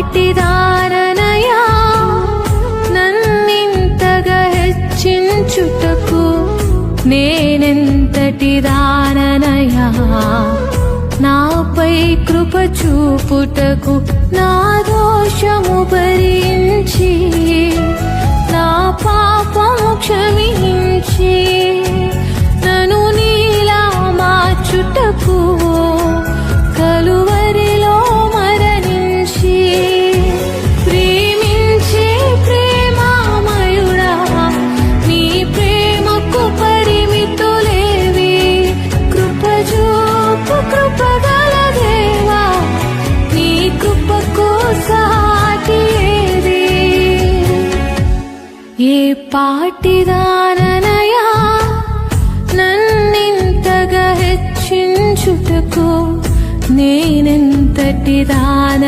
పాటిదాననయా నన్నింతగా హెచ్చించుటకు నేనెంతటి దారనయ? నాపై కృప చూపుటకు నా దోషము భరించి నా పాపము క్షమించి నన్ను నీలా మార్చుటకు ఏ పాటిదాననయా నన్నింతగా హెచ్చించుటకు నేనెంతటిదాన